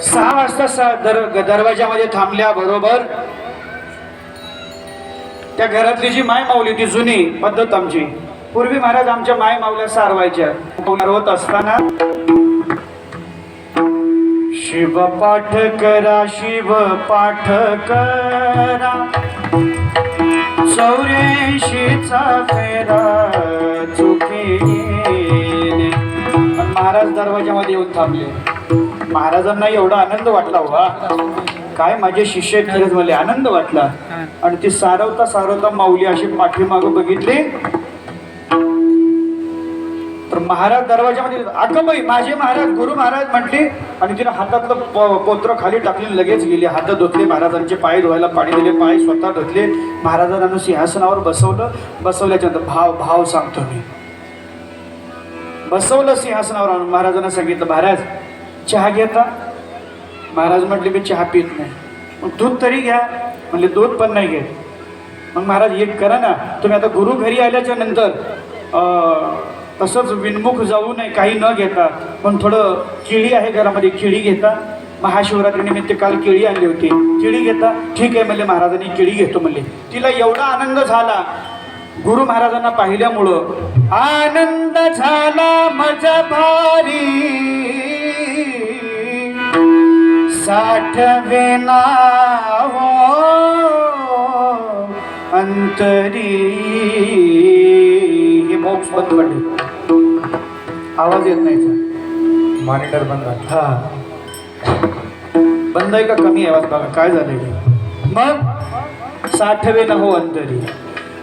सहा वाजता स- दर दरवाजामध्ये थांबल्या बरोबर. त्या घरातली जी माय माऊली ती जुनी पद्धत आमची. पूर्वी महाराज आमच्या माय माऊल्या सारवायच्या. होत असताना शिव पाठ करा शिव पाठ करा. चौऱ्याऐंशीचा फेरा चुकी महाराज दरवाजामध्ये येऊन थांबले. महाराजांना एवढा आनंद वाटला वा. काय माझे शिष्य खरंच मला आनंद वाटला. आणि ती सारवता सारवता माऊली अशी पाठीमाग बघितली. तर महाराज दरवाजामध्ये अगं माझे महाराज गुरु महाराज म्हटली आणि तिने हातातलं पोत्र खाली टाकले लगेच गेली. हात धुतले महाराजांचे पाय धुवायला पाणी दिले पाय स्वतः धुतले. महाराजांना सिंहासनावर बसवलं. बसवल्याच्या भाव भाव सांगतो मी. बसवलं सिंहासनावर महाराजांना सांगितलं महाराज चहा घेता. महाराज म्हटले मी चहा पित नाही. मग दूध तरी घ्या. म्हणले दूध पण नाही घेत. मग महाराज एक करा ना. तुम्ही आता गुरु घरी आल्याच्यानंतर तसंच विनमुख जाऊ नये काही न घेता. पण थोडं केळी आहे घरामध्ये केळी घेता. महाशिवरात्रीनिमित्त काल केळी आणली होती. केळी घेता. ठीक आहे. म्हणले महाराजांनी केळी घेतो. म्हणले तिला एवढा आनंद झाला. गुरु महाराजांना पाहिल्यामुळं आनंद झाला मजा भारी. साठवे नावो अंतरी. हे बॉक्स बंद पडले. आवाज येत नाही. मॉनिटर बंद. हा. बंद आहे का? कमी आवाज बघा काय झालंय मग साठवे न हो अंतरी.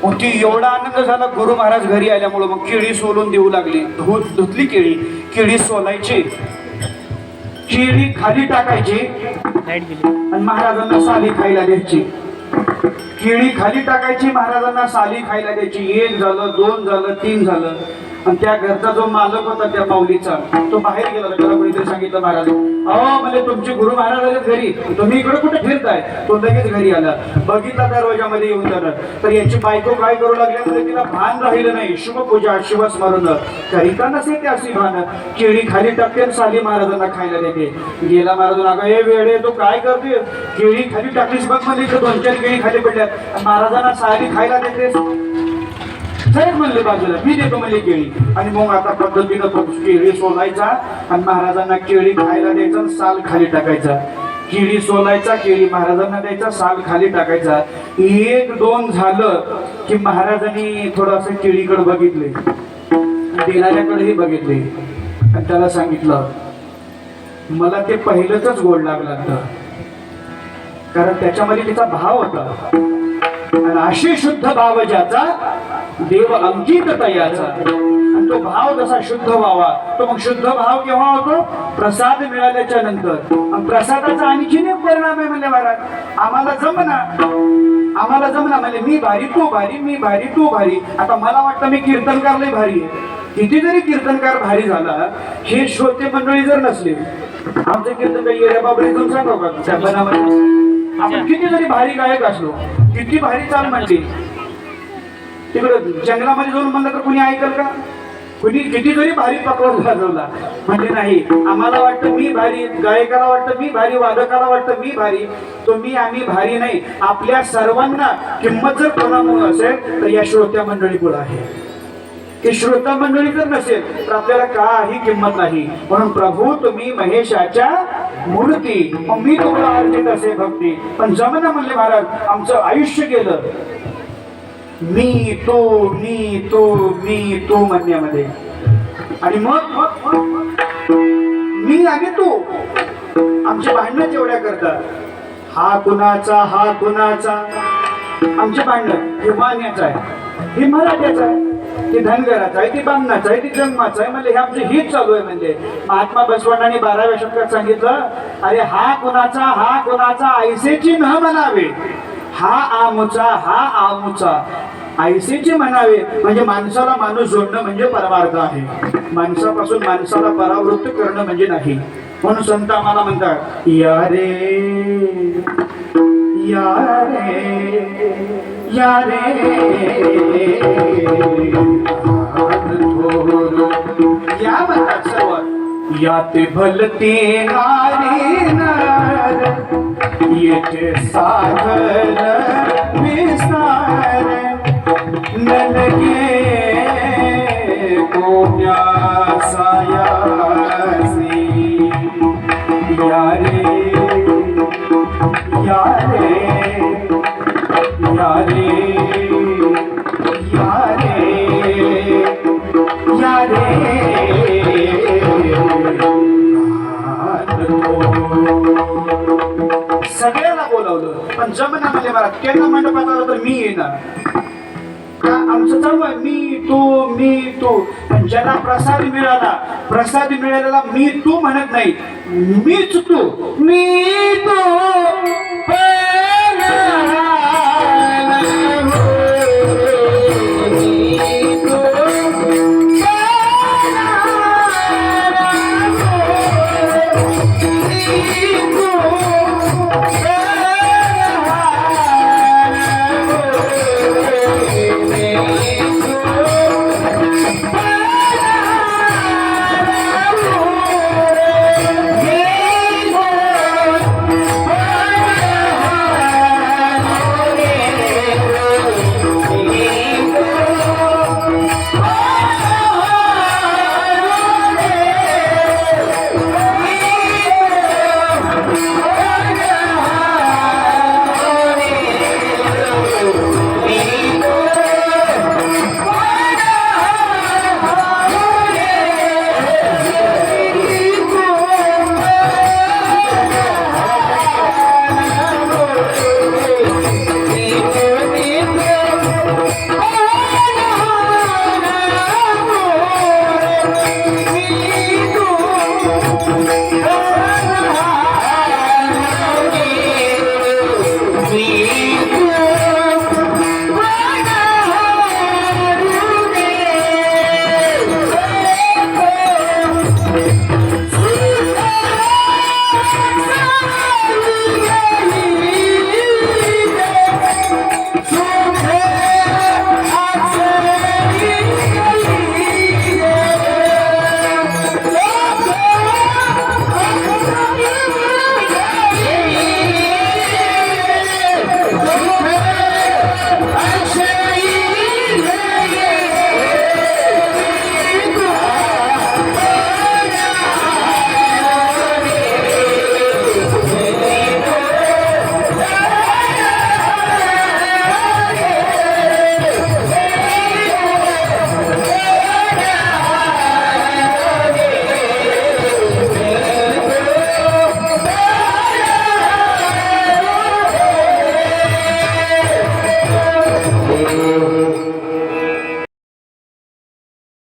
मग ती एवढा आनंद झाला गुरु महाराज घरी आल्यामुळं मग केळी सोलून देऊ लागली. धुत धुतली केळी. केळी सोलायची. केळी खाली टाकायची. आणि महाराजांना साली खायला द्यायची. केळी खाली टाकायची महाराजांना साली खायला द्यायची. एक झालं दोन झालं तीन झालं. आणि त्या घरचा जो मालक होता त्या माऊलीचा तो बाहेर गेला होता. त्याला कोणीतरी सांगितलं महाराज अहो म्हणजे तुमचे गुरु महाराज घरी. तुम्ही इकडे कुठे फिरताय? तो लगेच घरी आला. बघितला दरवाजामध्ये येऊन जाणार तर याची बायको काय करू लागल्यामुळे म्हणजे तिला भान राहिलं नाही. शुभपूजा स्मरण करिता नसे ते अशी भान? केळी खाली टाकते आणि साली महाराजांना खायला देते. गेला महाराज अगं हे वेळे तू काय करते? केळी खाली टाकलीस बघ म्हणजे दोन चार केळी खाली पडल्यात. महाराजांना साली खायला देतेस? साहेब म्हणले बाजूला मी देतो म्हणले केळी. आणि मग आता पद्धतीनं तो केळी सोलायचा आणि महाराजांना केळी खायला द्यायचा आणि साल खाली टाकायचा. केळी सोलायचा केळी महाराजांना द्यायचा साल खाली टाकायचा. एक दोन झालं की महाराजांनी थोडंसं केळीकडे बघितले. देणाऱ्याकडेही बघितले. आणि त्याला सांगितलं मला ते पहिलंच गोड लागलं कारण त्याच्यामध्ये तिचा भाव होता. आणि अशी शुद्ध भाव ज्याचा देव अंकित तयाचा. तो भाव जसा शुद्ध व्हावा तो मग शुद्ध भाव केव्हा होतो? प्रसाद मिळाल्याच्या नंतर. प्रसादाचा आणखीन एक परिणाम आहे म्हणजे महाराज आम्हाला जमना. आम्हाला जमना म्हणजे मी भारी तू भारी मी भारी तू भारी. आता मला वाटतं मी कीर्तनकार लय भारी आहे. किती जरी कीर्तनकार भारी झाला. हे श्रोते मंडळी जर नसले आमचं कीर्तनकार बाबरे जाऊन सांगा का? आपण किती जरी भारी गायक असलो किती भारी चाल म्हणली तिकडं जंगलामध्ये जाऊन म्हणलं तर कुणी ऐकल का? कुणी किती तरी भारी पकवान वाजवला म्हणजे नाही आम्हाला वाटतं मी भारी गायकाला वाटतं मी भारी वादकाला वाटतं मी भारी. तो मी आम्ही भारी नाही. आपल्या सर्वांना किंमत जर प्रणाम असेल तर या श्रोत्या मंडळीमुळे आहे. की श्रोता मंडळी जर नसेल तर आपल्याला काही किंमत नाही. म्हणून प्रभू तुम्ही महेशाच्या मूर्ती. मग मी तुम्हाला अर्जित असे भक्ती. पण जमना म्हणले महाराज आमचं आयुष्य गेलं. मी तो मी तो मी तो म्हणण्यामध्ये. आणि मग मी आणि तू आमची भांडणं जेवढ्या करतात हा कुणाचा हा कुणाचा? आमचे भांडण हे वाण्याचं आहे हे मराठ्याचं आहे ते धनगराचं आहे ते बामणाचं आहे ते जन्माचं आहे. म्हणजे हे आमचं हित चालू आहे म्हणजे. महात्मा बसवण्णांनी बाराव्या शतकात सांगितलं अरे हा कुणाचा हा कुणाचा ऐसेची न म्हणावे. हा आमचा हा आमचा. आयसीचे म्हणावे म्हणजे माणसाला माणूस जोडणं म्हणजे परमार्थ आहे. माणसापासून माणसाला परावृत्त करणं म्हणजे नाही. म्हणून संत आम्हाला म्हणतात या रे या रे या रे या म्हणतात सर्व. यात भलते येथे साधन विसारे जमना म्हणजे त्यांना मंडपात आलं तर मी येणार. का आमचं चालू आहे. मी तू मी तू. पण ज्याला प्रसाद मिळाला प्रसाद मिळालेला मी तू म्हणत नाही. मीच मी तू. मी तू.